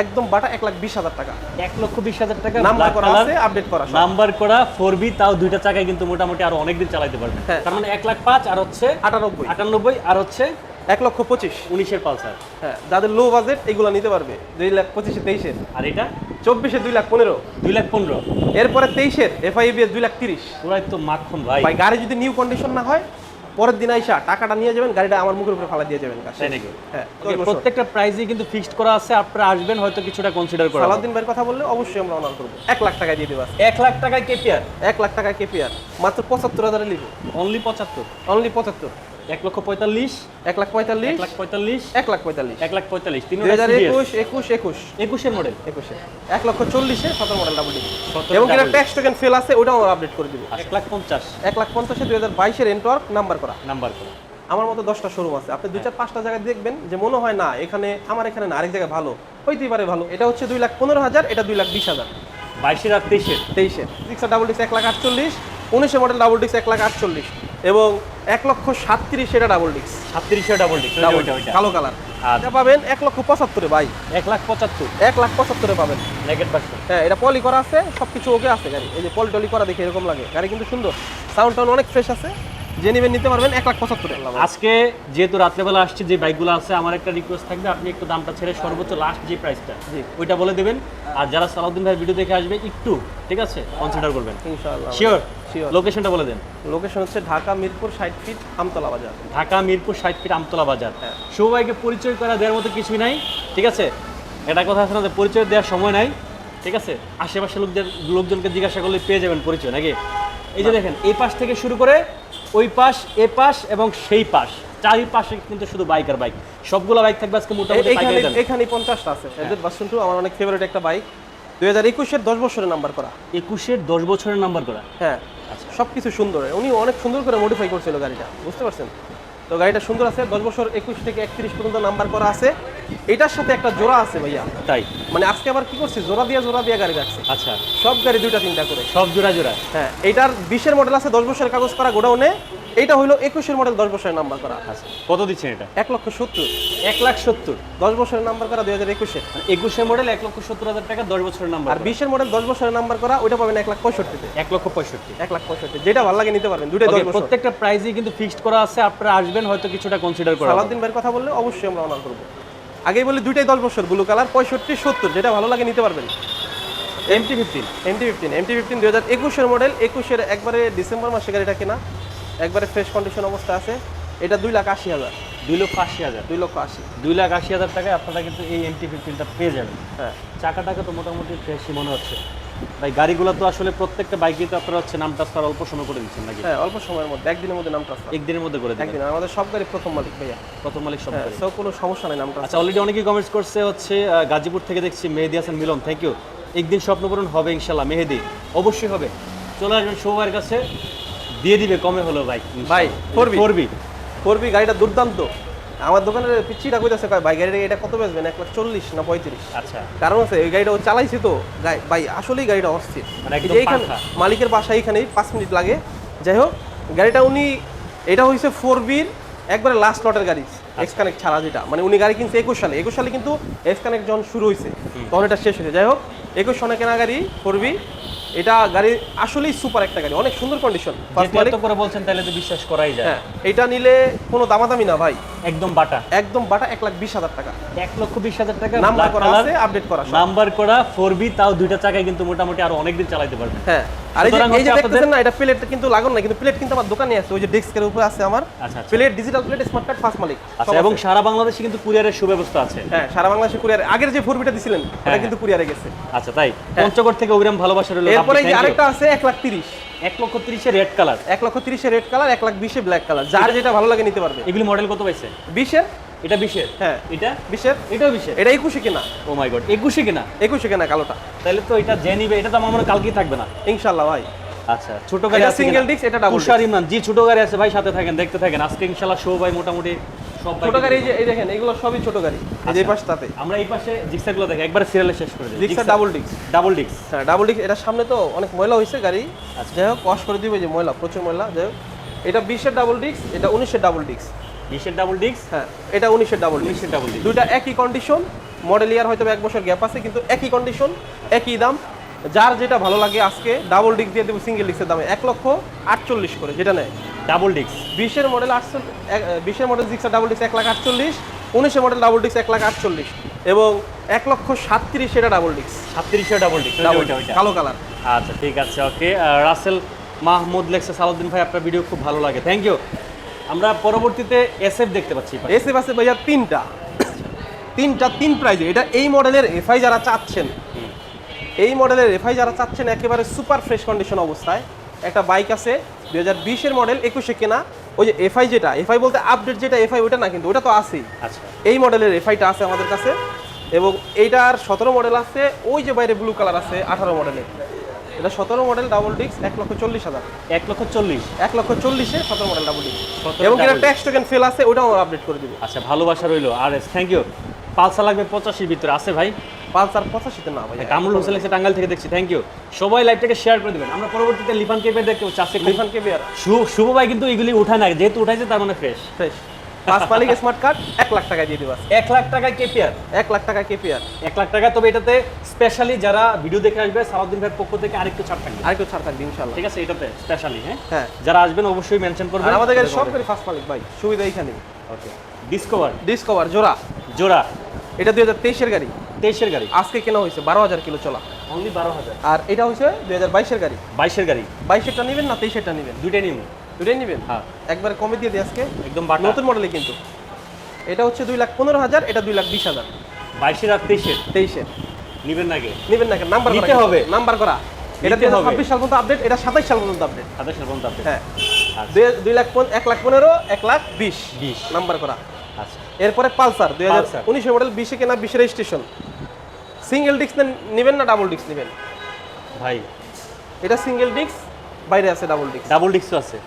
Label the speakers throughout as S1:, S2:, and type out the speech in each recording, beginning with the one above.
S1: একদম বাটা এক লাখ বিশ হাজার টাকা।
S2: এক লক্ষ বিশ হাজার টাকা
S1: নাম্বার করা আছে আপডেট করা।
S2: নাম্বার করা ফোর বি তাও দুইটা চাকায় কিন্তু মোটামুটি আরও অনেকদিন চালাতে পারবেন
S1: হ্যাঁ।
S2: তার মানে এক লাখ পাঁচ আর হচ্ছে
S1: আটানব্বই।
S2: আটানব্বই আর হচ্ছে
S1: এক লক্ষ পঁচিশ।
S2: উনিশের পালসার।
S1: হ্যাঁ যাদের লো বাজেট এগুলো নিতে পারবে দুই লাখ পঁচিশে তেইশের
S2: আর এটা?
S1: চব্বিশে দুই লাখ পনেরো।
S2: দুই লাখ পনেরো।
S1: এরপরে তেইশের এফআইবি দুই লাখ তিরিশ।
S2: পুরাই তো মাখন ভাই।
S1: ভাই গাড়ি যদি নিউ কন্ডিশন না হয় পরের দিন আইসা টাকাটা নিয়ে যাবেন গাড়িটা আমার মুখের উপরে ফালা দিয়ে যাবেন কাছে হ্যাঁ
S2: প্রত্যেকটা প্রাইসই কিন্তু ফিক্সড করা আছে আপনারা আসবেন হয়তো কিছুটা কনসিডার করা।
S1: সালাউদ্দিন ভাইয়ের কথা বললে অবশ্যই আমরা অনার করব। এক লাখ টাকা দিয়ে দেবো
S2: এক লাখ টাকায় কেপিআর
S1: এক লাখ টাকায় কেপিআর মাত্র পঁচাত্তর হাজারে লিখো।
S2: অনলি পঁচাত্তর?
S1: অনলি পঁচাত্তর।
S2: এক লক্ষ পঁয়তাল্লিশ
S1: এক লাখ পঁয়তাল্লিশ
S2: লাখ পঁয়তাল্লিশ
S1: এক লাখ পঁয়তাল্লিশ।
S2: এক লাখ পঁয়তাল্লিশ তিন
S1: হাজার একুশ একুশ একুশ।
S2: একুশের মডেল
S1: একুশে। এক লক্ষ চল্লিশে সতেরো মডেল ডাবল এবং
S2: double
S1: ট্যাক্স টোকেন ফেল আছে ওটাও আমরা আপডেট করে দিব।
S2: এক লাখ পঞ্চাশ।
S1: এক লাখ পঞ্চাশে দুই হাজার বাইশের এন্টওয়ার্ক নাম্বার করা।
S2: নাম্বার করে।
S1: আমার মতো দশটা শোরুম আছে। আপনি দুই চার পাঁচটা জায়গায় দেখবেন যে মনে হয় না এখানে আমার এখানে না আরেক জায়গায় ভালো। হইতেই পারে ভালো। এটা হচ্ছে দুই লাখ পনেরো হাজার এটা দুই লাখ বিশ হাজার।
S2: বাইশের আর তেইশের।
S1: তেইশে সিক্স ডাবল ডিক্স এক লাখ আটচল্লিশ উনিশে মডেল ডাবল ডিক্স এক লাখ আটচল্লিশ। এবং এক লক্ষ সাতত্রিশ এটা ডাবল ডিক্স
S2: সাতত্রিশে ডাবল ডিস্ক
S1: কালো কালার।
S2: আচ্ছা।
S1: এটা পাবেন এক লক্ষ পঁচাত্তরে ভাই।
S2: এক লাখ পঁচাত্তর।
S1: এক লাখ পঁচাত্তরে পাবেন।
S2: নেগেট ভার্সন
S1: হ্যাঁ এটা পলি করা আছে সব কিছু ওকে আছে গাড়ি। এই যে পলি টলি করা দেখে এরকম লাগে। গাড়ি কিন্তু সুন্দর। সাউন্ড টাউন অনেক ফ্রেশ আছে। যে নেবেন নিতে পারবেন এক লাখ পঁচাত্তরে
S2: আজকে যেহেতু রাত্রেবেলা আসছে যে বাইকগুলো আছে আমার একটা রিকোয়েস্ট থাকবে আপনি একটু দামটা ছেড়ে সর্বোচ্চ লাস্ট যে প্রাইসটা। ওইটা বলে দেবেন। আর যারা সালাউদ্দিন ভাই ভিডিও দেখে আসবে একটু ঠিক আছে? কনসিডার করবেন।
S1: ইনশাআল্লাহ।
S2: শিওর. লোকেশনটা বলে দেন।
S1: লোকেশন হচ্ছে ঢাকা মিরপুর ষাট ফিট আমতলা বাজার।
S2: ঢাকা মিরপুর ষাট ফিট আমতলা বাজার।
S1: হ্যাঁ।
S2: সবাইকে পরিচয় করা দেওয়ার মতো কিছুই নাই ঠিক আছে? এটা কথা আছে না যে পরিচয় দেওয়ার সময় নাই ঠিক আছে? আশেপাশে লোকদের লোকজনকে জিজ্ঞাসা করলে পেয়ে যাবেন পরিচয় নাকি? এই যে দেখেন এই পাশ থেকে শুরু করে ওই পাশ এ পাশ এবং সেই পাশ। চারি পাশে কিন্তু শুধু বাইক আর বাইক সবগুলো বাইক থাকবে আজকে মোটামুটি এখানে
S1: এখানে পঞ্চাশটা আছে। এদের বাসন টু আমার অনেক ফেভারিট একটা বাইক দুই হাজার একুশের দশ বছরের নাম্বার করা।
S2: একুশের দশ বছরের নাম্বার করা?
S1: হ্যাঁ। সব কিছু সুন্দর। উনি অনেক সুন্দর করে মডিফাই করছিল গাড়িটা। বুঝতে পারছেন? তো গাড়িটা সুন্দর আছে দশ বছর একুশ থেকে একত্রিশ পর্যন্ত নাম্বার করা আছে। এটার সাথে একটা জোড়া আছে ভাইয়া।
S2: তাই?
S1: মানে আজকে আবার কি করছে জোড়া দিয়ে জোড়া দিয়ে গাড়ি রাখছে।
S2: আচ্ছা।
S1: সব গাড়ি দুইটা তিনটা করে।
S2: সব জোড়া জোড়া?
S1: হ্যাঁ এটার বিশের মডেল আছে দশ বছরের কাগজ করা গোডাউনে। এইটা হলো একুশের মডেল দশ বছরের নাম্বার করা।
S2: আচ্ছা কত দিচ্ছেন এটা?
S1: এক লক্ষ সত্তর।
S2: এক লাখ সত্তর।
S1: দশ বছরের নাম্বার করা দুই হাজার একুশে।
S2: একুশের মডেল এক লক্ষ সত্তর হাজার টাকা দশ বছরের নাম্বার
S1: আর বিশের মডেল দশ বছরের নাম্বার করা ওইটা পাবেন এক লাখ পঁয়ষট্টিতে।
S2: এক লক্ষ পঁয়ষট্টি।
S1: এক লাখ পঁয়ষট্টি। যেটা ভালো লাগে নিতে পারবেন দশ
S2: প্রত্যেকটা প্রাইসই কিন্তু ফিক্সড করা আছে আপনারা আসবেন হয়তো কিছুটা কনসিডার করা হবে।
S1: ভাইয়ের কথা বললে অবশ্যই আমরা অনার করব। আগেই বলি দুইটাই দশ বছর ব্লু কালার পঁয়ষট্টি সত্তর। যেটা ভালো লাগে নিতে পারবেন।
S2: MT fifteen
S1: MT fifteen MT fifteen দুই হাজার একুশের মডেল একুশের একবারে ডিসেম্বর মাসে গাড়িটা কেনা। একবারে ফ্রেশ কন্ডিশন অবস্থা আছে। এটা দুই লাখ আশি হাজার।
S2: দুই লক্ষ আশি হাজার।
S1: দুই লক্ষ আশি।
S2: দুই লাখ আশি হাজার টাকায় আপনারা কিন্তু এই এমটি ফিফটিনটা পেয়ে যাবেন।
S1: হ্যাঁ।
S2: চাকাটাকে তো মোটামুটি ফ্রেশই মনে হচ্ছে। ভাই গাড়িগুলো তো আসলে প্রত্যেকটা বাইকে তো আপনারা হচ্ছে নাম ট্রান্সফার অল্প সময় করে দিচ্ছেন নাকি?
S1: হ্যাঁ অল্প সময়ের মধ্যে একদিনের মধ্যে নাম ট্রান্সফার
S2: একদিনের মধ্যে করে
S1: একদিন আমাদের সব গাড়ি প্রথম মালিক ভাইয়া।
S2: প্রথম মালিক সব
S1: হ্যাঁ
S2: গাড়ি।
S1: সব কোনো সমস্যা নেই নাম
S2: আচ্ছা অলরেডি অনেকেই কমেন্টস করছে হচ্ছে গাজীপুর থেকে দেখছি মেহেদি হাসান মিলন থ্যাংক ইউ একদিন স্বপ্নপূরণ হবে ইনশাল্লাহ মেহেদি। অবশ্যই হবে। চলে আসবেন সৌভাইয়ের কাছে। দিয়ে দিবে কমে হলো ভাই
S1: ভাই, করবি?
S2: করবি
S1: করবি গাড়িটা দুর্দান্ত। আমার দোকানের পিচ্ছিটা কইতাছে কয় ভাই গাড়িটা এটা কত বেচবেন? এক লাখ চল্লিশ না পঁয়ত্রিশ?
S2: আচ্ছা।
S1: কারণ আছে এই গাড়িটা ও চালাইছে তো ভাই আসলেই গাড়িটা অস্থির।
S2: মানে
S1: এই এইখানে মালিকের বাসা এইখানেই পাঁচ মিনিট লাগে। যাই হোক গাড়িটা উনি এটা হয়েছে ফোর বির একবারে লাস্ট লটের গাড়ি
S2: আচ্ছা।
S1: এক্স কানেক্ট ছাড়া যেটা। মানে উনি গাড়ি কিনছে একুশ সালে। একুশ সালে কিন্তু এক্স কানেক্ট যখন শুরু হয়েছে তখন এটা শেষ হয়েছে যাই হোক একুশ সনে কেনা গাড়ি ফোর বি এটা গাড়ি আসলেই সুপার একটা গাড়ি অনেক সুন্দর কন্ডিশন
S2: করে বলছেন তাহলে তো বিশ্বাস করাই যায়।
S1: হ্যাঁ এটা নিলে কোনো দামাদামি না ভাই।
S2: একদম বাটা।
S1: একদম বাটা এক লাখ বিশ হাজার টাকা।
S2: এক লক্ষ বিশ হাজার টাকা
S1: নাম্বার করা আছে আপডেট করা
S2: নাম্বার করা ফোর বি তাও দুইটা চাকায় কিন্তু মোটামুটি আরও অনেকদিন চালাতে পারবেন
S1: হ্যাঁ আর এই যে দেখতেছেন না এটা প্লেট কিন্তু লাগানো না কিন্তু প্লেট কিন্তু আমার দোকানে আছে ওই যে ডেস্কের উপরে আছে আমার। Plate digital plate smart card first মালিক
S2: আচ্ছা এবং সারা বাংলাদেশে কিন্তু কুরিয়ারের সুব্যবস্থা আছে।
S1: হ্যাঁ সারা বাংলাদেশে কুরিয়ার আগের যে ফোরবিটা দিছিলেন ওটা
S2: হ্যাঁ,
S1: কিন্তু কুরিয়ারে গেছে।
S2: আচ্ছা তাই। পঞ্চগড় থেকে অগ্রাম ভালোবাসা রইল
S1: এরপরে আরেকটা আছে এক লাখ তিরিশ।
S2: এক লক্ষ তিরিশে রেড কালার
S1: এক লক্ষ তিরিশে রেড কালার এক লাখ বিশে ব্ল্যাক কালার যার যেটা ভালো লাগে নিতে পারবে।
S2: এগুলি মডেল কত পাইছে?
S1: বিশের
S2: এটা বিশের।
S1: হ্যাঁ।
S2: এটা?
S1: বিশের?
S2: এটাও বিশের।
S1: এটা একুশে কেনা?
S2: ও মাই গড একুশে কিনা?
S1: একুশে কেনা কালোটা।
S2: তাহলে তো এটা যে নিবে এটা তো আমার মনে হয় কালকেই থাকবে না।
S1: ইনশাল্লাহ ভাই।
S2: আচ্ছা ছোট গাড়ি আছে
S1: সিঙ্গেল ডিস্ক এটা ডাবল
S2: তুষার ইমরান জি ছোট গাড়ি আছে ভাই সাথে থাকেন দেখতে থাকেন। আজকে ইনশাআল্লাহ শো ভাই মোটামুটি
S1: ছোট গাড়ি এই যে এই দেখেন এগুলো সবই ছোট গাড়ি। এই যে
S2: আচ্ছা। আমরা এই পাশে জিক্সারগুলো দেখি একবার সিরিয়ালে শেষ করে দিই।
S1: ডিস্কটা ডাবল ডিস্ক
S2: ডাবল ডিক্স
S1: হ্যাঁ ডাবল ডিস্ক এটার সামনে তো অনেক ময়লা হয়েছে গাড়ি।
S2: আচ্ছা।
S1: যাই হোক ওয়াশ করে দিবে যে ময়লা প্রচুর ময়লা। যাই হোক এটা বিশের ডাবল ডিস্ক এটা উনিশের ডাবল ডিস্ক
S2: বিশের ডাবল ডিক্স
S1: হ্যাঁ এটা উনিশের ডাবল
S2: উনিশের ডাবল ডিক্স
S1: দুইটা একই কন্ডিশন মডেল ইয়ার হয়তো এক বছর গ্যাপ আছে কিন্তু একই কন্ডিশন একই দাম। যার যেটা ভালো লাগে আজকে ডাবল ডিস্ক দিয়ে দেবো সিঙ্গেল ডিস্কের দামে এক লক্ষ আটচল্লিশ করে যেটা নেয়।
S2: ডাবল ডিক্স
S1: বিশের মডেল আটচল্লিশ বিশের মডেল জিক্সার ডাবল ডিস্ক এক লাখ আটচল্লিশ উনিশের মডেল ডাবল ডিস্ক এক লাখ আটচল্লিশ এবং এক লক্ষ সাতত্রিশ এটা ডাবল ডিস্ক
S2: সাতত্রিশের ডাবল ডিক্স
S1: ডাবল
S2: ওইটা ওইটা।
S1: কালো কালার।
S2: আচ্ছা ঠিক আছে ওকে। রাসেল মাহমুদ লেখছে সালাউদ্দিন ভাই আপনার ভিডিও খুব ভালো লাগে। থ্যাংক ইউ আমরা পরবর্তীতে এসএফ দেখতে পাচ্ছি এবার।
S1: এসে পাশে ভাইয়া তিনটা। তিনটা তিন প্রাইজে এটা এই মডেলের এফআই যারা চাচ্ছেন এই মডেলের এফআই যারা চাচ্ছেন একেবারে সুপার ফ্রেশ কন্ডিশন অবস্থায় একটা বাইক আছে দু হাজার বিশের মডেল একুশে কেনা। ওই যে এফআই যেটা এফআই বলতে আপডেট যেটা এফআই ওটা না কিন্তু ওটা তো আছেই।
S2: আচ্ছা।
S1: এই মডেলের এফআইটা আছে আমাদের কাছে এবং এইটার সতেরো মডেল আছে ওই যে বাইরে ব্লু কালার আছে আঠারো মডেলের। এটা সতেরো মডেল ডাবল ডিস্ক এক লক্ষ চল্লিশ হাজার।
S2: এক লক্ষ চল্লিশ।
S1: এক লক্ষ চল্লিশে সতেরো মডেল ডাবল ডিস্ক এবং এটা ট্যাক্স টোকেন ফেল আছে ওটাও আমরা আপডেট করে দিব।
S2: আচ্ছা ভালোবাসা রইল আর এস থ্যাংক ইউ পালসা লাগবে পঁচাশির ভিতরে আছে ভাই?
S1: পালসার পঁচাশিতে না ভাই
S2: কামরুল হোসেন লেখছে টাঙ্গাল থেকে দেখছি থ্যাংক ইউ সবাই লাইভটাকে শেয়ার করে দেবেন। আমরা পরবর্তীতে লিফান কেপে দেখতে পাচ্ছি
S1: লিফান কে বিয়ার
S2: শুভ ভাই কিন্তু এগুলি উঠায় না যেহেতু উঠাইছে তার মানে ফ্রেশ
S1: ফ্রেশ পাঁচ মালিক স্মার্ট কার্ড এক লাখ টাকা দিয়ে দিবা
S2: এক লাখ টাকায় কেপিআর
S1: এক লাখ টাকা কেপিআর
S2: এক লাখ টাকা তবে এটাতে স্পেশালি যারা ভিডিও দেখে আসবে সালাউদ্দিন ভাইয়ের পক্ষ থেকে আরেকটু ছাড় থাকবে।
S1: আরেকটু ছাড় থাকবে ইনশাল্লাহ
S2: ঠিক আছে এটাতে স্পেশালি হ্যাঁ?
S1: হ্যাঁ।
S2: যারা আসবেন অবশ্যই মেনশন করবেন।
S1: আমাদের কাছে সব করে ফার্স্ট মালিক ভাই। সুবিধা এইখানে
S2: ওকে ডিসকভার
S1: ডিসকভার জোড়া।
S2: জোড়া।
S1: এটা দুই হাজার তেইশের গাড়ি।
S2: তেইশের গাড়ি।
S1: আজকে কেনা হয়েছে বারো হাজার কিলো চলা।
S2: অনলি বারো হাজার।
S1: আর এটা হচ্ছে দুই হাজার বাইশের গাড়ি।
S2: বাইশের গাড়ি।
S1: বাইশেরটা নেবেন না তেইশেরটা নেবেন?
S2: দুইটাই নিন
S1: দুটাই নেবেন?
S2: হ্যাঁ।
S1: একবার কমে দিয়ে দিই আজকে।
S2: একদম
S1: নতুন মডেলে কিন্তু। এটা হচ্ছে দুই লাখ পনেরো হাজার এটা দুই লাখ বিশ হাজার।
S2: বাইশের আর তেইশের?
S1: তেইশের।
S2: নিবেন নাকি
S1: নেবেন না নাম্বার
S2: নিতে হবে।
S1: নাম্বার করা। এটা দুই
S2: হবে।
S1: ছাব্বিশ সাল পর্যন্ত আপডেট এটা সাতাইশ সাল পর্যন্ত আপডেট
S2: সাতাশ পর্যন্ত আপনি
S1: হ্যাঁ।
S2: আচ্ছা।
S1: দুই- লাখ এক লাখ পনেরো এক লাখ বিশ।
S2: বিশ।
S1: নাম্বার করা।
S2: আচ্ছা।
S1: এরপরে পালসার দুই হাজার উনিশে মডেল বিশে কেনা বিশের রেজিস্ট্রেশন। সিঙ্গেল ডিস্ক নেবেন না ডাবল ডিস্ক নেবেন?
S2: ভাই।
S1: এটা সিঙ্গেল ডিস্ক বাইরে আছে ডাবল ডিস্ক
S2: ডাবল ডিস্কও আছে।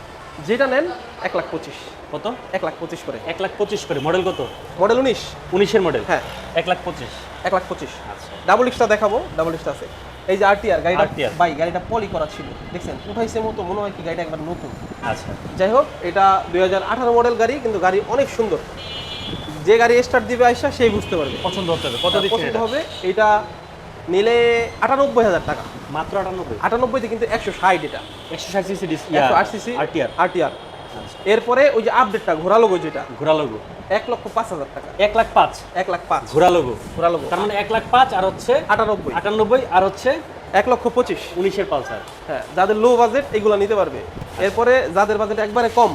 S1: যেটা নেন এক লাখ পঁচিশ।
S2: কত?
S1: এক লাখ পঁচিশ করে।
S2: এক লাখ পঁচিশ করে। মডেল কত?
S1: মডেল উনিশ।
S2: উনিশের মডেল?
S1: হ্যাঁ।
S2: এক লাখ পঁচিশ।
S1: এক লাখ পঁচিশ।
S2: আচ্ছা।
S1: ডাবল ডিস্কটা দেখাবো ডাবল ডিস্কটা আছে। এই যে আরটিআর গাড়িটা বাই গাড়িটা পলি করা ছিল দেখছেন? উঠাইছে মতো মনে হয় কি গাড়িটা একবার নতুন।
S2: আচ্ছা।
S1: যাই হোক এটা দুই হাজার আঠারো মডেল গাড়ি কিন্তু গাড়ি অনেক সুন্দর। যে গাড়ি স্টার্ট দিবে আইসা সেই বুঝতে পারবে।
S2: পছন্দ হতে হবে। কত
S1: পছন্দ হবে এটা নিলে আটানব্বই হাজার টাকা।
S2: মাত্র আটানব্বই?
S1: আটানব্বইতে কিন্তু একশো ষাট এটা।
S2: একশো ষাট সিসি
S1: একশো আট সিসি
S2: আরটিআর
S1: আরটিআর এরপরে ওই যে আপডেটটা ঘোরা লোগো যেটা।
S2: ঘোরা লোগো
S1: এক লক্ষ পাঁচ হাজার টাকা।
S2: এক লাখ পাঁচ।
S1: এক লাখ পাঁচ।
S2: ঘোরা লোগো
S1: ঘোরা লোগো
S2: তার মানে এক লাখ পাঁচ আর হচ্ছে
S1: আটানব্বই।
S2: আটানব্বই আর হচ্ছে
S1: এক লক্ষ পঁচিশ।
S2: উনিশের পালসার।
S1: হ্যাঁ যাদের লো বাজেট এগুলো নিতে পারবে। এরপরে যাদের বাজেট একবারে কম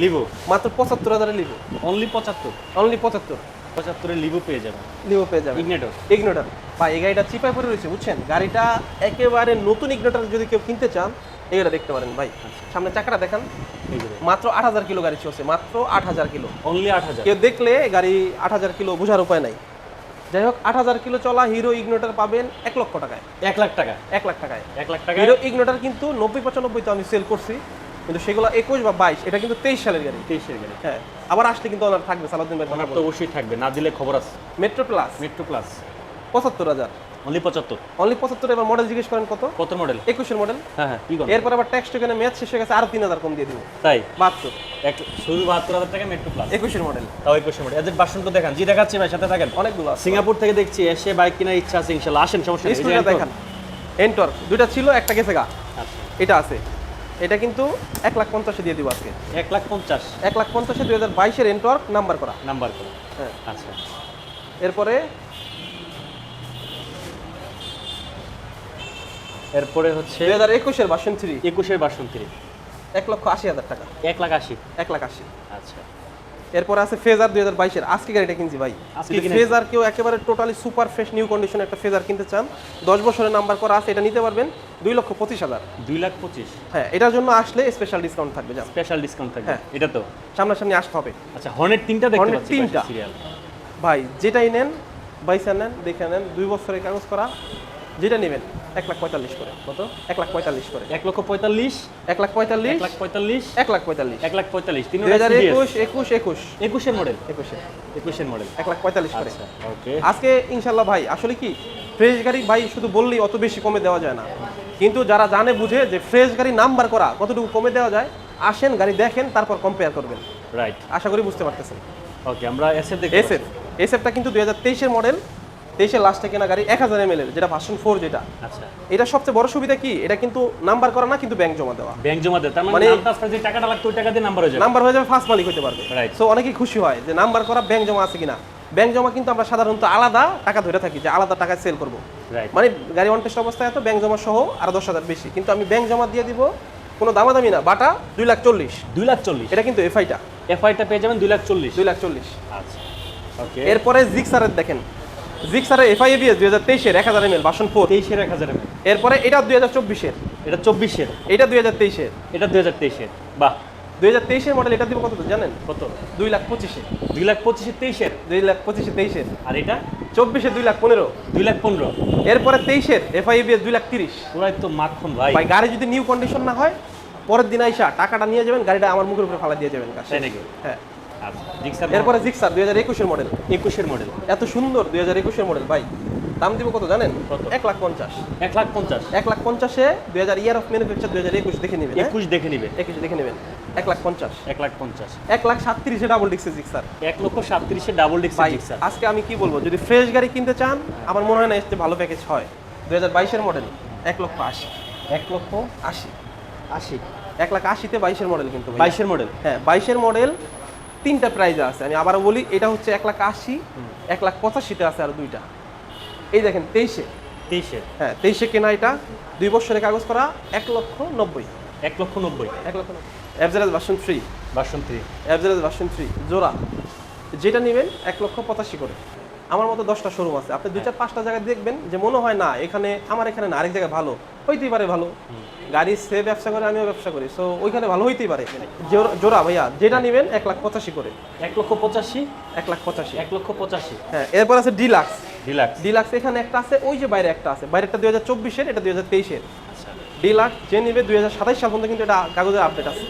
S2: লিভো
S1: মাত্র পঁচাত্তর হাজারে লিবো।
S2: অনলি পঁচাত্তর।
S1: অনলি পঁচাত্তর।
S2: পঁচাত্তরের লিভো পেয়ে যাবেন।
S1: লিবো পেয়ে যাবে
S2: ইগনেটর
S1: ইগনোটার বা এই গাড়িটা চিপায় পড়ে রয়েছে বুঝছেন? গাড়িটা একেবারে নতুন ইগনোটার যদি কেউ কিনতে চান এইটা দেখতে পারেন ভাই। সামনে চাকাটা দেখান। মাত্র আট হাজার কিলো গাড়ি চলছে মাত্র আট হাজার কিলো।
S2: অনলি আট হাজার।
S1: কেউ দেখলে গাড়ি আট হাজার কিলো বোঝার উপায় নাই। যাই হোক আট হাজার কিলো চলা হিরো ইগনোটার পাবেন এক লক্ষ টাকায়।
S2: এক লাখ টাকা।
S1: এক লাখ টাকায়।
S2: এক লাখ টাকা
S1: হিরো ইগনোটার কিন্তু নব্বই পঁচানব্বই তো আমি সেল করছি কিন্তু সেগুলো একুশ বা বাইশ এটা কিন্তু তেইশ সালের গাড়ি।
S2: তেইশের গাড়ি।
S1: হ্যাঁ আবার আসলে কিন্তু ওনার থাকবে সালাউদ্দিন ভাই
S2: ওনার তো অবশ্যই থাকবে না দিলে খবর আছে।
S1: মেট্রো প্লাস
S2: মেট্রো প্লাস
S1: পঁচাত্তর হাজার।
S2: অনলি পঁচাত্তর।
S1: অনলি পঁচাত্তর এবার মডেল জিজ্ঞেস করেন কত?
S2: কত মডেল
S1: একুশের মডেল
S2: হ্যাঁ হ্যাঁ কি
S1: এরপর আবার ট্যাক্স টোকেনে ম্যাচ শেষ হয়ে গেছে আরও তিন হাজার কম দিয়ে দিব।
S2: তাই?
S1: মাত্র
S2: এক শুধু বাহাত্তর হাজার টাকা মেট্রো প্লাস
S1: একুশের মডেল
S2: তাও একুশের মডেল এদের বাসন তো দেখান জি দেখাচ্ছি ভাই সাথে থাকেন।
S1: অনেকগুলো
S2: সিঙ্গাপুর থেকে দেখছি এসে বাইক কেনার ইচ্ছা আছে ইনশাল্লাহ। আসেন সমস্যা নেই।
S1: দেখান। এন্টর দুইটা ছিল একটা গেছে গা।
S2: আচ্ছা।
S1: এটা আছে। এটা কিন্তু এক লাখ পঞ্চাশে দিয়ে দিব আজকে।
S2: এক লাখ পঞ্চাশ।
S1: এক লাখ পঞ্চাশে দুই হাজার বাইশের এন্টওয়ার্ক নাম্বার করা।
S2: নাম্বার করে।
S1: হ্যাঁ।
S2: আচ্ছা।
S1: এরপরে
S2: এরপরে হচ্ছে
S1: দুই হাজার একুশের বাসন থ্রি
S2: একুশের বাসন থ্রি
S1: এক লক্ষ আশি হাজার টাকা।
S2: এক লাখ আশি।
S1: এক লাখ আশি।
S2: আচ্ছা।
S1: এরপরে আছে ফেজার দুই হাজার বাইশের। আজকে গাড়িটা কিনছি ভাই। ফেজার কেউ একেবারে totally super fresh new condition একটা ফেজার কিনতে চান দশ বছরের নাম্বার করা আছে এটা নিতে পারবেন দুই লক্ষ পঁচিশ হাজার।
S2: দুই লাখ পঁচিশ।
S1: হ্যাঁ এটার জন্য আসলে স্পেশাল ডিসকাউন্ট থাকবে জান।
S2: স্পেশাল ডিসকাউন্ট থাকবে।
S1: হ্যাঁ।
S2: এটা তো?
S1: সামনাসামনি আসতে হবে।
S2: আচ্ছা হর্নেট তিনটা পাচ্ছি
S1: তিনটা। ভাই যেটাই নেন বাইসা নেন দেখে নেন দুই বছরের কাগজ করা। যেটা নেবেন এক লাখ পঁয়তাল্লিশ করে।
S2: কত?
S1: এক লাখ পঁয়তাল্লিশ করে।
S2: এক লক্ষ পঁয়তাল্লিশ?
S1: এক লাখ পঁয়তাল্লিশ?
S2: লাখ পঁয়তাল্লিশ?
S1: এক লাখ পঁয়তাল্লিশ।
S2: এক লাখ পঁয়তাল্লিশ তিন
S1: হাজার একুশ একুশ একুশ।
S2: একুশের মডেল
S1: একুশে।
S2: একুশের মডেল
S1: এক লাখ পঁয়তাল্লিশ করে।
S2: আচ্ছা ওকে
S1: আজকে ইনশাল্লাহ ভাই আসলে কি ফ্রেশ গাড়ি ভাই শুধু বললেই অত বেশি কমে দেওয়া যায় না। কিন্তু যারা জানে বুঝে যে ফ্রেশ গাড়ি নাম্বার করা কতটুকু কমে দেওয়া যায় আসেন গাড়ি দেখেন তারপর কম্পেয়ার করবেন।
S2: রাইট
S1: আশা করি বুঝতে পারতেছেন।
S2: ওকে আমরা এসএফ দেখতে
S1: এসএফ এসএফটা কিন্তু দুই হাজার তেইশের মডেল তেইশের লাস্টে কেনা গাড়ি এক হাজার এম যেটা ভার্সন ফোর যেটা।
S2: আচ্ছা।
S1: এটা সবচেয়ে বড় সুবিধা কি? এটা কিন্তু নাম্বার করা না কিন্তু ব্যাংক জমা দেওয়া।
S2: ব্যাংক জমা দেয় তার মানে
S1: মানে-
S2: যে টাকাটা লাগতো ওই টাকা দিয়ে নাম্বার হয়ে যাবে।
S1: নাম্বার হয়ে যাবে ফার্স্ট মালিক হতে পারবে. সো অনেকেই খুশি হয় যে নাম্বার করা ব্যাংক জমা আছে কিনা। ব্যাংক জমা কিন্তু আমরা সাধারণত আলাদা টাকা ধরে থাকি যে আলাদা টাকায় সেল করব।
S2: রাইট
S1: মানে গাড়ি অন টেস্ট অবস্থায় এত ব্যাংক জমা সহ আরও দশ হাজার বেশি। কিন্তু আমি ব্যাংক জমা দিয়ে দিব কোনো দামাদামি না বাটা দুই লাখ চল্লিশ।
S2: দুই লাখ চল্লিশ?
S1: এটা কিন্তু এফআইটা
S2: এফআইটা পেয়ে যাবেন দুই লাখ চল্লিশ?
S1: দুই লাখ চল্লিশ।
S2: আচ্ছা ওকে
S1: এরপরে জিক্সারের দেখেন। জিক্সারের এফআই এবিএস দুই হাজার তেইশের এক হাজার এমএল বাসন ফোর।
S2: তেইশের এক হাজার এমএল
S1: এরপরে এটা দুই হাজার চব্বিশের।
S2: এটা চব্বিশের।
S1: এটা দুই হাজার তেইশের।
S2: এটা দুই হাজার তেইশের। বাহ।
S1: দুই হাজার তেইশের মডেল এটা দিব কত জানেন?
S2: কত?
S1: দুই লাখ পঁচিশে
S2: দুই লাখ পঁচিশে তেইশের?
S1: দুই লাখ পঁচিশে তেইশের।
S2: আর এটা?
S1: চব্বিশে দুই লাখ পনেরো।
S2: দুই লাখ পনেরো।
S1: এরপরে তেইশের এফআইবিএস দুই লাখ তিরিশ।
S2: পুরাই তো মাখন ভাই।
S1: ভাই গাড়ি যদি নিউ কন্ডিশন না হয় পরের দিন আইসা টাকাটা নিয়ে যাবেন গাড়িটা আমার মুখের উপরে ফালা দিয়ে যাবেন হ্যাঁ। এরপরে জিক্সার দুই হাজার একুশের মডেল
S2: একুশের মডেল
S1: এত সুন্দর দুই হাজার একুশের মডেল ভাই। দাম দিব কত জানেন? এক লাখ পঞ্চাশ।
S2: এক লাখ পঞ্চাশ।
S1: এক লাখ পঞ্চাশে দুই হাজার ইয়ার অফ ম্যানুফ্যাকচার দুই হাজার একুশ দেখে নেবেন হ্যাঁ?
S2: একুশ দেখে নিবে।
S1: একুশ দেখে নেবেন। এক লাখ পঞ্চাশ।
S2: এক লাখ পঞ্চাশ।
S1: এক লাখ সাতত্রিশে ডাবল ডিক্সের জিক্সার
S2: এক লক্ষ সাতত্রিশে ডাবল ডিক্সার
S1: ভাই
S2: জিক্সার
S1: আজকে আমি কি বলব? যদি ফ্রেশ গাড়ি কিনতে চান আমার মনে হয় না এসে ভালো প্যাকেজ হয়। দুই হাজার বাইশের মডেল এক লক্ষ আশি।
S2: এক লক্ষ
S1: আশি।
S2: আশি।
S1: এক লাখ আশিতে বাইশের মডেল কিন্তু
S2: বাইশের মডেল
S1: হ্যাঁ বাইশের মডেল তিনটা প্রাইজে আছে। আমি আবার বলি এটা হচ্ছে এক লাখ আশি এক লাখ পঁচাশিতে আছে আর দুইটা। এই দেখেন তেইশে।
S2: তেইশে।
S1: হ্যাঁ তেইশে কেনা এটা দুই বছরের কাগজ করা এক লক্ষ নব্বই।
S2: এক লক্ষ নব্বই।
S1: এক লক্ষ নব্বই। Version free
S2: version three
S1: average version three জোড়া। যেটা নেবেন এক লক্ষ পঁচাশি করে। আমার মতো দশটা শোরুম আছে। আপনি দুই চার পাঁচটা জায়গায় দেখবেন যে মনে হয় না এখানে আমার এখানে না আরেক জায়গায় ভালো। হইতেই পারে ভালো। গাড়ি সে ব্যবসা করে আমিও ব্যবসা করি। সো ওইখানে ভালো হইতেই পারে। জোড়া- ভাইয়া যেটা নেবেন এক লাখ পঁচাশি করে।
S2: এক লক্ষ পঁচাশি?
S1: এক লাখ পঁচাশি।
S2: এক লক্ষ পঁচাশি।
S1: হ্যাঁ এরপর আছে ডিলাক্স।
S2: ডিলাক্স।
S1: ডিলাক্স এখানে একটা আছে ওই যে বাইরে একটা আছে। বাইরেটা দুই হাজার চব্বিশের এটা দুই হাজার তেইশের।
S2: আচ্ছা।
S1: ডিলাক্স যে নিবে দুই হাজার সাতাইশ সাল পর্যন্ত কিন্তু এটা কাগজের আপডেট আছে।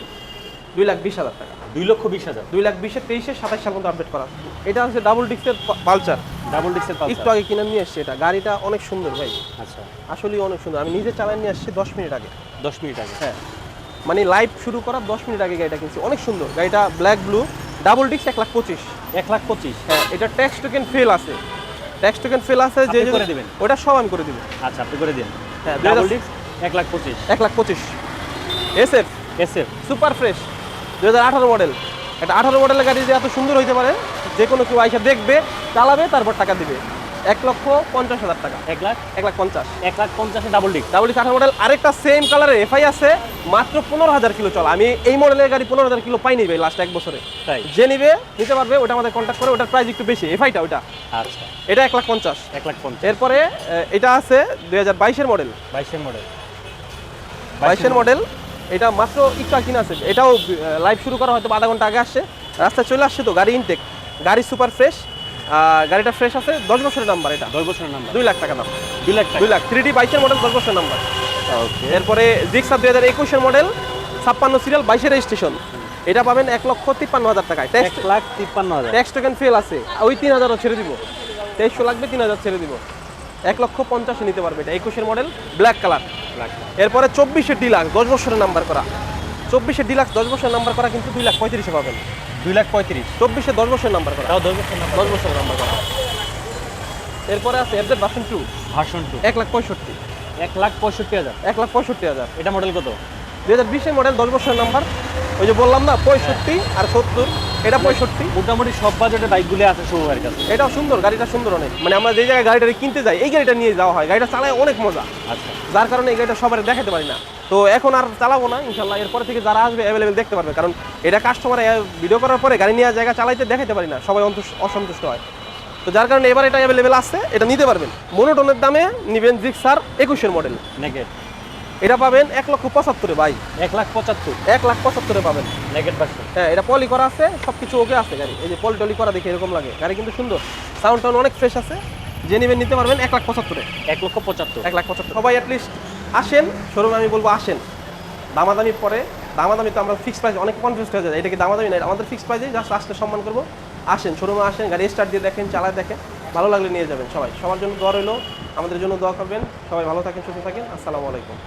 S1: দুই লাখ বিশ হাজার টাকা।
S2: দুই লক্ষ বিশ হাজার।
S1: দুই লাখ বিশের তেইশে সাতাইশ সাল পর্যন্ত আপডেট করা। এটা হচ্ছে ডাবল ডিস্কের পালচার
S2: ডাবল ডিক্সের
S1: একটু আগে কিনে নিয়ে এসছি এটা। গাড়িটা অনেক সুন্দর ভাই।
S2: আচ্ছা।
S1: আসলেই অনেক সুন্দর। আমি নিজে চালাই নিয়ে আসছি দশ মিনিট আগে।
S2: দশ মিনিট আগে।
S1: হ্যাঁ। মানে লাইভ শুরু করার দশ মিনিট আগে গাড়িটা কিনছি। অনেক সুন্দর। গাড়িটা ব্ল্যাক ব্লু ডাবল ডিস্ক এক লাখ পঁচিশ।
S2: এক লাখ পঁচিশ।
S1: হ্যাঁ এটা ট্যাক্স টোকেন ফেল আছে। ট্যাক্স টোকেন ফেল আছে যে
S2: করে দিবেন?
S1: ওটা সব আমি করে দিব।
S2: আচ্ছা আপনি করে দিন।
S1: হ্যাঁ,
S2: ডাবল ডিক্স এক লাখ পঁচিশ।
S1: এক লাখ পঁচিশ। S F
S2: SF
S1: super fresh দু হাজার আঠারো মডেল একটা আঠারো মডেলের গাড়ি যে এত সুন্দর হইতে পারে যে কোনো কেউ আইসা দেখবে চালাবে তারপর টাকা দিবে। এক লক্ষ পঞ্চাশ হাজার টাকা।
S2: এক লাখ?
S1: এক লাখ পঞ্চাশ।
S2: এক লাখ পঞ্চাশে ডাবল ডিক্স
S1: ডাবল ডিক আঠারো মডেল আরেকটা সেম কালারের এফআই আছে মাত্র পনেরো হাজার কিলো চলা। আমি এই মডেলের গাড়ি পনেরো হাজার কিলো পাইনি নিবে লাস্ট এক বছরে।
S2: তাই?
S1: যে নিবে নিতে পারবে ওটা আমাদের কন্ট্যাক্ট করে ওটার প্রাইস একটু বেশি। এফআইটা ওটা
S2: আচ্ছা।
S1: এটা এক লাখ পঞ্চাশ।
S2: এক লাখ পঞ্চাশ।
S1: এরপরে এটা আছে দুই হাজার বাইশের মডেল
S2: বাইশের মডেল
S1: বাইশের মডেল এটা মাত্র একটু কিনা আছে। এটাও লাইভ শুরু করা হয়তো আধা ঘণ্টা আগে আসছে। রাস্তায় চলে আসছে তো গাড়ি ইনটেক গাড়ি সুপার ফ্রেশ গাড়িটা ফ্রেশ আছে দশ বছরের নাম্বার এটা।
S2: দশ বছরের নাম্বার
S1: দুই লাখ টাকা দাম।
S2: দুই লাখ
S1: দুই লাখ। থ্রি ডি বাইশের মডেল দশ বছরের নাম্বার এরপরে জিক্সার দুই হাজার একুশের মডেল ছাপ্পান্ন সিরিয়াল বাইশের রেজিস্ট্রেশন এটা পাবেন এক লক্ষ তিপ্পান্ন হাজার টাকায়।
S2: এক লাখ তিপ্পান্ন হাজার।
S1: ট্যাক্স টোকেন ফেল আছে। ওই তিন হাজারও ছেড়ে দিব। তেইশশো লাগবে তিন হাজার ছেড়ে দিব। এক লক্ষ পঞ্চাশে নিতে পারবে এটা। একুশের মডেল ব্ল্যাক কালার
S2: লাখ।
S1: এরপরে চব্বিশে ডিলাক্স দশ বছরের নাম্বার করা। চব্বিশে ডিলাক্স দশ বছরের নাম্বার করা কিন্তু দুই লাখ পঁয়ত্রিশে পাবেন।
S2: দুই লাখ পঁয়ত্রিশ।
S1: চব্বিশে দশ বছরের নাম্বার করা।
S2: দশ বছর
S1: দশ বছরের নাম্বার করা। এরপরে আছে FZ version two
S2: version two
S1: এক লাখ পঁয়ষট্টি।
S2: এক লাখ পঁয়ষট্টি হাজার।
S1: এক লাখ পঁয়ষট্টি হাজার।
S2: এটা মডেল কত?
S1: দুই হাজার বিশের মডেল দশ বছরের নাম্বার। ওই যে বললাম না পঁয়ষট্টি আর সত্তর। এটা পঁয়ষট্টি।
S2: মোটামুটি সব বাজেটের বাইকগুলো আছে শুভমের কাছে।
S1: এটাও সুন্দর গাড়িটা সুন্দর অনেক। মানে আমরা যে জায়গায় গাড়িটা কিনতে যাই এই গাড়িটা নিয়ে যাওয়া হয়। গাড়িটা চালায় অনেক মজা।
S2: আচ্ছা।
S1: যার কারণে এই গাড়িটা সবার দেখাতে পারি না। তো এখন আর চালাবো না ইনশাল্লাহ। এরপর থেকে যারা আসবে অ্যাভেলেবেল দেখতে পারবে। কারণ এটা কাস্টমার ভিডিও করার পরে গাড়ি নেওয়ার জায়গা চালাইতে দেখাতে পারি না। সবাই অসন্তুষ্ট হয়। তো যার কারণে এবার এটা অ্যাভেলেবেল আসছে এটা নিতে পারবেন। মনোটনের দামে নিবেন জিক্সার একুশের মডেল
S2: নেগেট
S1: এটা পাবেন এক লক্ষ পঁচাত্তরে ভাই।
S2: এক লাখ পঁচাত্তর।
S1: এক লাখ পঁচাত্তরে পাবেন।
S2: নেগেট
S1: হ্যাঁ এটা পলি করা আছে সব কিছু ওকে আছে গাড়ি। এই যে পলি টলি করা দেখে এরকম লাগে। গাড়ি কিন্তু সুন্দর। সাউন্ড টাউন অনেক ফ্রেশ আছে। যে নেবেন নিতে পারবেন এক লাখ পঁচাত্তরে।
S2: এক লক্ষ পঁচাত্তর।
S1: এক লাখ পঁচাত্তর। সবাই অ্যাটলিস্ট আসেন। শোরুমে আমি বলব আসেন। দামাদামি পরে দামাদামি তো আমরা ফিক্স প্রাইস অনেক কনফিউজ হয়ে যায়। এটা কি দামাদামি নাই আমাদের ফিক্স প্রাইসে জাস্ট আসলে সম্মান করব। আসেন শোরুমে আসেন গাড়ি স্টার্ট দিয়ে দেখেন চালায় দেখেন। ভালো লাগলে নিয়ে যাবেন সবাই। সবার জন্য দোয়া রইল। আমাদের জন্য দোয়া করবেন। সবাই ভালো থাকেন সুস্থ থাকেন। আসসালামু আলাইকুম।